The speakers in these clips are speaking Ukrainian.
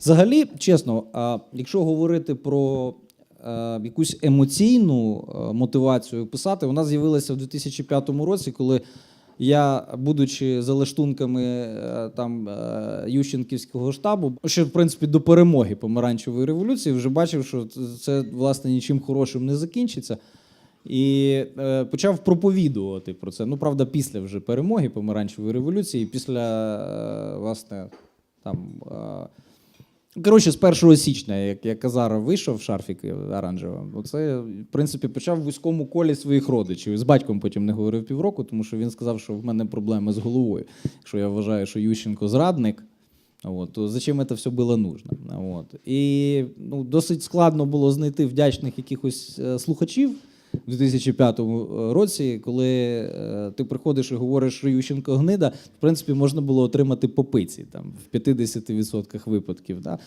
Взагалі, чесно, якщо говорити про е, якусь емоційну е, мотивацію писати, вона з'явилася в 2005 році, коли я, будучи за лаштунками е, там Ющенківського штабу, ще в принципі до перемоги помаранчевої революції, вже бачив, що це власне нічим хорошим не закінчиться. І е, почав проповідувати про це. Ну, правда, після вже перемоги помаранчевої революції, після е, власне там. Е, Коротше, з 1 січня, як, як Казаров вийшов в шарфік оранжевим, оце, в принципі, почав в вузькому колі своїх родичів. З батьком потім не говорив півроку, тому що він сказав, що в мене проблеми з головою. Якщо я вважаю, що Ющенко зрадник, от, то зачем це все було нужно? От. І ну, досить складно було знайти вдячних якихось е, слухачів у 2005 році, коли е, ти приходиш і говориш, що Ющенко гнида, в принципі, можна було отримати попиці там, в 50% випадків. Да?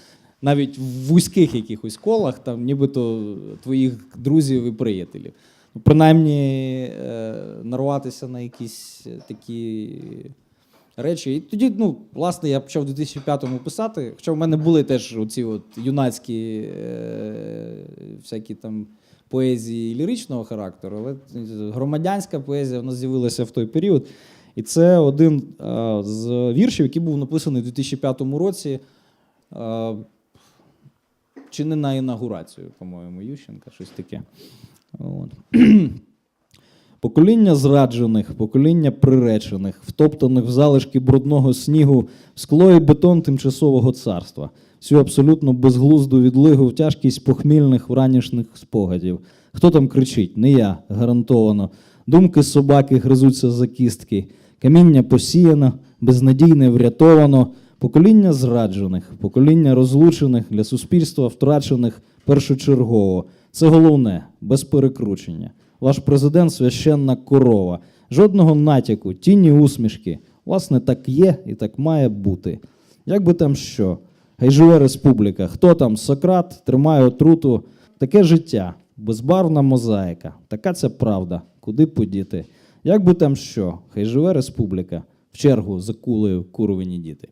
Навіть в вузьких якихось колах, там, нібито твоїх друзів і приятелів. Ну, принаймні, е, нарватися на якісь е, такі речі. І тоді, ну, власне, я почав в 2005-му писати. Хоча в мене були теж оці от юнацькі е, всякі там поезії ліричного характеру, але громадянська поезія вона з'явилася в той період. І це один е, з віршів, який був написаний у 2005 році. Е, чи не на інаугурацію, по-моєму, Ющенка, щось таке. От. Покоління зраджених, покоління приречених, втоптаних в залишки брудного снігу, скло і бетон тимчасового царства, всю абсолютно безглузду відлигу тяжкість похмільних вранішніх спогадів. Хто там кричить? Не я, гарантовано. Думки собаки гризуться за кістки, каміння посіяно, безнадійне врятовано, покоління зраджених, покоління розлучених для суспільства втрачених першочергово. Це головне, без перекручення. Ваш президент священна корова. Жодного натяку, тіні усмішки. Власне, так є і так має бути. Як би там що? Хай живе республіка. Хто там Сократ тримає отруту? Таке життя, безбарвна мозаїка. Така це правда. Куди подіти? Як би там що? Хай живе республіка. В чергу за кулею курвені діти.